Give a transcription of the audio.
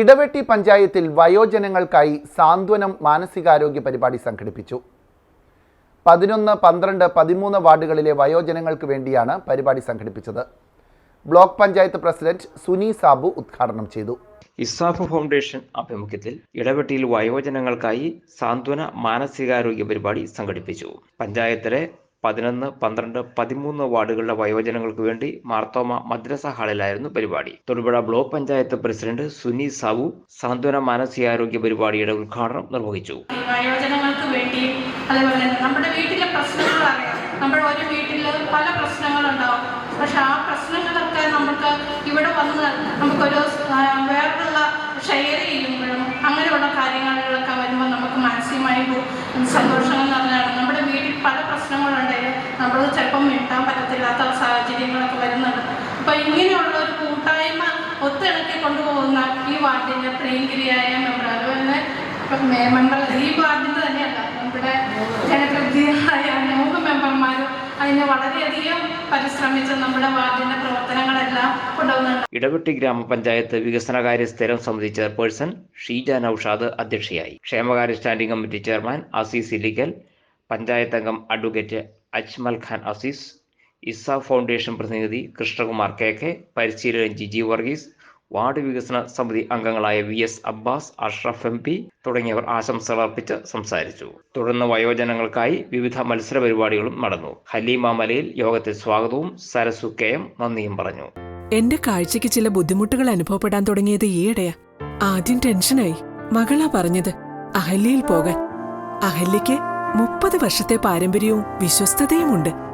ഇടവെട്ടി പഞ്ചായത്തിൽ വയോജനങ്ങൾക്കായി സാന്ത്വനം മാനസികാരോഗ്യ പരിപാടി സംഘടിപ്പിച്ചു. പതിനൊന്ന് പന്ത്രണ്ട് പതിമൂന്ന് വാർഡുകളിലെ വയോജനങ്ങൾക്ക് വേണ്ടിയാണ് പരിപാടി സംഘടിപ്പിച്ചത്. ബ്ലോക്ക് പഞ്ചായത്ത് പ്രസിഡന്റ് സുനി സാബു ഉദ്ഘാടനം ചെയ്തു. ഇസാഫ് ഫൗണ്ടേഷൻ ആഭിമുഖ്യത്തിൽ ഇടവെട്ടിയിൽ വയോജനങ്ങൾക്കായി സാന്ത്വന മാനസികാരോഗ്യ പരിപാടി സംഘടിപ്പിച്ചു. പഞ്ചായത്തിലെ പതിനൊന്ന് പന്ത്രണ്ട് പതിമൂന്ന് വാർഡുകളിലെ വയോജനങ്ങൾക്ക് വേണ്ടി മാർത്തോമ മദ്രസ ഹാളിലായിരുന്നു പരിപാടി. തൊടുപുഴ ബ്ലോക്ക് പഞ്ചായത്ത് പ്രസിഡന്റ് സുനി സാവു സാന്ത്വന മാനസികാരോഗ്യ പരിപാടിയുടെ ഉദ്ഘാടനം നിർവഹിച്ചു. വയോജനങ്ങൾക്ക് വേണ്ടി അതേപോലെ നമ്മുടെ വീട്ടിലെ പ്രശ്നങ്ങൾ അറിയാം നമ്മുടെ ഒരു വീട്ടിൽ പല പ്രശ്നങ്ങളുണ്ടാവും. പക്ഷെ ആ പ്രശ്നങ്ങളൊക്കെ നമുക്ക് ഇവിടെ വന്ന് നമുക്കൊരു വേറെയുള്ള ഷെയർ ചെയ്യുമ്പോഴും അങ്ങനെയുള്ള കാര്യങ്ങളിലൊക്കെ വരുമ്പോൾ നമുക്ക് മാനസികമായി സന്തോഷം സന്തോഷങ്ങൾ അപ്പോൾ ഇങ്ങനെയുള്ള ഒരു കൂട്ടായ്മ ഒത്തിണക്കി കൊണ്ടുപോകുന്ന ഈ വാർഡിന്റെ പ്രിയങ്കരിയായ മെമ്പർ അതുപോലെ തന്നെ മെമ്പർ ഈ വാർഡിന്റെ തന്നെയല്ല. നമ്മുടെ ജനപ്രതിനിധികളായ മൂന്ന് മെമ്പർമാരും അതിന് വളരെയധികം പരിശ്രമിച്ച് നമ്മുടെ വാർഡിന്റെ പ്രവർത്തനങ്ങളെല്ലാം കൊണ്ടുപോകുന്നുണ്ട് ഇടവെട്ടി ഗ്രാമപഞ്ചായത്ത് വികസനകാര്യ സ്ഥിരം സമിതി ചെയർപേഴ്സൺ ഷീജ നൌഷാദ് അധ്യക്ഷയായി. ക്ഷേമകാര്യ standing committee chairman Azeez Illikkal panchayat അംഗം അഡ്വക്കേറ്റ് അജ്മൽ ഖാൻ അസീസ് ഇസ ഫൗണ്ടേഷൻ പ്രതിനിധി കൃഷ്ണകുമാർ കെ കെ പരിശീലകൻ ജി ജി വർഗീസ് വാർഡ് വികസന സമിതി അംഗങ്ങളായ V S Abbas Ashraf M P തുടങ്ങിയവർ ആശംസകൾ അർപ്പിച്ച് സംസാരിച്ചു. തുടർന്ന് വയോജനങ്ങൾക്കായി വിവിധ മത്സര പരിപാടികളും നടന്നു. ഹലീമ മലയിൽ യോഗത്തിൽ സ്വാഗതവും സരസു കെ എം നന്ദിയും പറഞ്ഞു. എന്റെ കാഴ്ചയ്ക്ക് ചില ബുദ്ധിമുട്ടുകൾ അനുഭവപ്പെടാൻ തുടങ്ങിയത് ഈയിടെയാ. ആദ്യം ടെൻഷനായി. മകളാ പറഞ്ഞത് അഹല്യയിൽ പോകാൻ. അഹല്യയ്ക്ക് മുപ്പത് വർഷത്തെ പാരമ്പര്യവും വിശ്വസ്തതയുമുണ്ട്.